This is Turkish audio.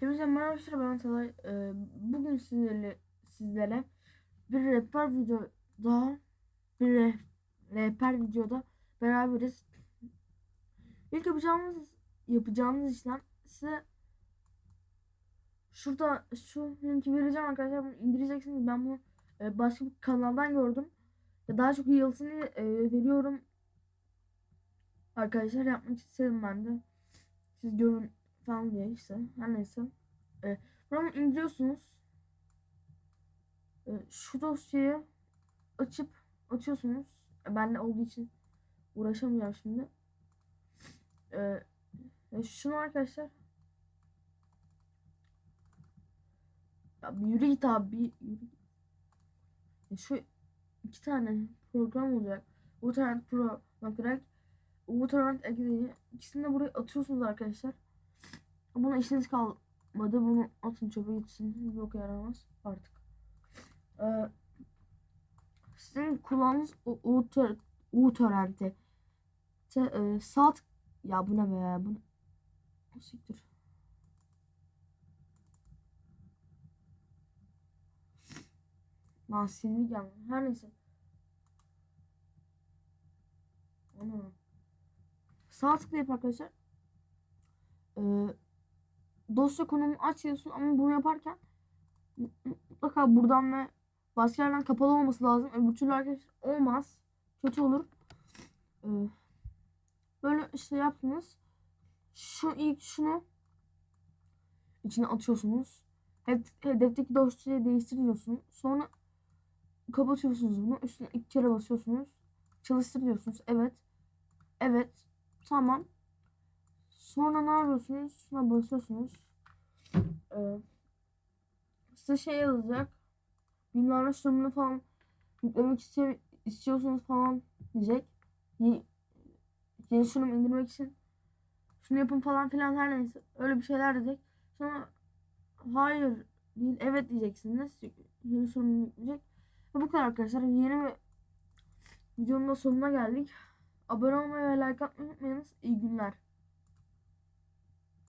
Hepinize merhaba arkadaşlar ben Talay. Ee, bugün sizlerle sizlere bir rehber video daha bir re- rehber videoda beraberiz. İlk yapacağımız yapacağımız işlem size şurada şu linki vereceğim arkadaşlar bunu indireceksiniz. Ben bunu e, başka bir kanaldan gördüm. Daha çok diye e, veriyorum. Arkadaşlar yapmak istedim ben de. Siz görün falan diye işte. Her neyse. E, bunu indiriyorsunuz. E, şu dosyayı açıp açıyorsunuz. E, bende olduğu için uğraşamayacağım şimdi. E, e, şunu arkadaşlar. Ya yürü git abi. Bir yürü. E, şu iki tane program olacak. Utorrent Pro bakarak Utorrent ekleyi ikisini de buraya atıyorsunuz arkadaşlar. Buna işiniz kalmadı. Bunu atın çöpe gitsin. Yok yaramaz artık. Ee, sizin kullandığınız o Utor- Utorrent'e te, e, sağ tık- ya bu ne be bu ne? Siktir. Lan sildik yani. Her neyse. Ana. Sağ tıklayıp arkadaşlar dosya konumu açıyorsun ama bunu yaparken mutlaka buradan ve başka yerden kapalı olması lazım. Öbür türlü arkadaşlar olmaz. Kötü olur. Böyle işte yaptınız. Şu ilk şunu içine atıyorsunuz. Hedefteki dosyayı değiştiriyorsun. Sonra kapatıyorsunuz bunu. Üstüne iki kere basıyorsunuz. Çalıştır diyorsunuz. Evet. Evet. Tamam. Sonra ne yapıyorsunuz? Şuna basıyorsunuz. Ee, size şey yazacak. Bilmem sürümünü falan yüklemek istiyor, istiyorsunuz falan diyecek. Ye, yeni sürüm indirmek için şunu yapın falan filan her neyse. Öyle bir şeyler diyecek. Sonra hayır değil evet diyeceksiniz. Yeni sürüm yükleyecek. Bu kadar arkadaşlar. Yeni bir videonun da sonuna geldik. Abone olmayı ve like atmayı unutmayınız. İyi günler.